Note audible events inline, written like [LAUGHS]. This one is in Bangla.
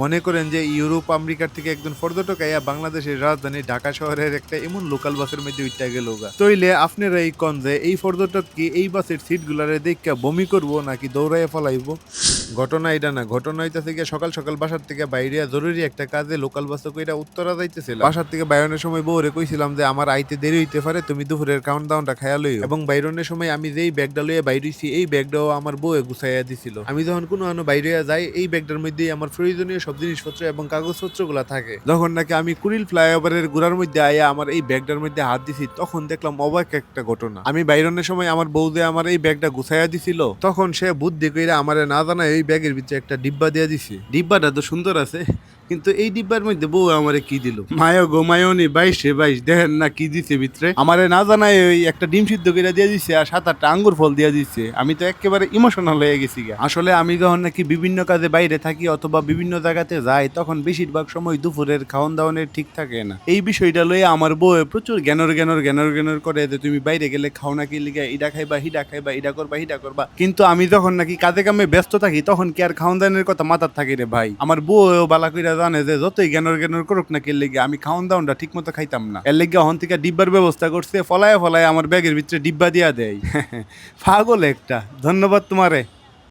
মনে করেন যে ইউরোপ, আমেরিকার থেকে একজন পর্যটক আইয়া বাংলাদেশের রাজধানী ঢাকা শহরের একটা এমন লোকাল বাসের মধ্যে উঠতে গেল তইলে আপনারা এই কন যে, এই পর্যটক কি এই বাসের সিট গুলারে দেখে বমি করব নাকি দৌড়াইয়া ফলাইবো ঘটনা এটা না, ঘটনা হইতাছে গিয়ে সকাল সকাল বাসার থেকে বাইরে জরুরি একটা কাজে লোকাল বাসে কইরা উত্তরা যাইতেছিল বাসার থেকে বাইরনের সময় বউরে কইছিলাম যে, আমার আইতে দেরি হইতে পারে, তুমি দুপুরের কাউন্ট ডাউনটা খায়া লইও। এবং বাইরনের সময় আমি যেই ব্যাগটা লইয়া বাইরেছি, এই ব্যাগটাও আমার বউয়ে গুছাইয়া দিছিল। আমি যখন কোনো আনো বাইরে যাই, এই ব্যাগটার মধ্যেই আমার প্রয়োজনীয় সব জিনিসপত্র এবং কাগজপত্রগুলা থাকে। যখন নাকি আমি কুড়িল ফ্লাইওভারের গুড়ার মধ্যে আয়া আমার এই ব্যাগটার মধ্যে হাত দিছি, তখন দেখলাম অবাক একটা ঘটনা। আমি বাইরনের সময় আমার বউ যে আমার এই ব্যাগটা গুছাইয়া দিছিল, তখন সে বুদ্ধি কইরা আমারে না জানায় এই ব্যাগের ভিতরে একটা ডিব্বা দিয়ে দিছে। ডিব্বাটা তো সুন্দর আছে। কিন্তু এই ডিব্বার মধ্যে বউ আমারে কি দিল? মায়ো গো মায়োনি বাইশে বাইশ, দেখেন না কি দিছে ভিতরে। আমারে না জানাই ওই একটা ডিম সিদ্ধ করে দিয়ে দিছে আর সাত আটটা আঙ্গুর ফল দিয়ে দিছে। আমি তো একেবারে ইমোশনাল হয়ে গেছি গা। আসলে আমি যখন নাকি বিভিন্ন কাজে বাইরে থাকি অথবা বিভিন্ন জায়গাতে যাই, তখন বেশিরভাগ সময় দুপুরের খাওয়ান দাওয়ানের ঠিক থাকে না। এই বিষয়টা লয়ে আমার বউ প্রচুর জ্ঞানর জ্ঞানর জ্ঞানর জ্ঞানর করে যে তুমি বাইরে গেলে খাও নাকি লিগে, ইডা খাইবা, হিডা খাইবা, ইডা করবা, হিডা করবা। কিন্তু আমি যখন নাকি কাজে কামে ব্যস্ত থাকি, তখন কি আর খাওয়ান দাওয়ানের কথা মাথার থাকি রে ভাই? আমার বউ বালা কইরা জানে যে যতই জ্ঞানর জ্ঞানর করুক না কে লেগে, আমি খাওয়ান দাওনটা ঠিক মতো খাইতাম না। এর লেগে হন থেকে ডিব্বার ব্যবস্থা করছে, ফলায় ফলায় আমার ব্যাগের ভিতরে ডিব্বা দিয়া দেয়। [LAUGHS] পাগল একটা, ধন্যবাদ তোমারে।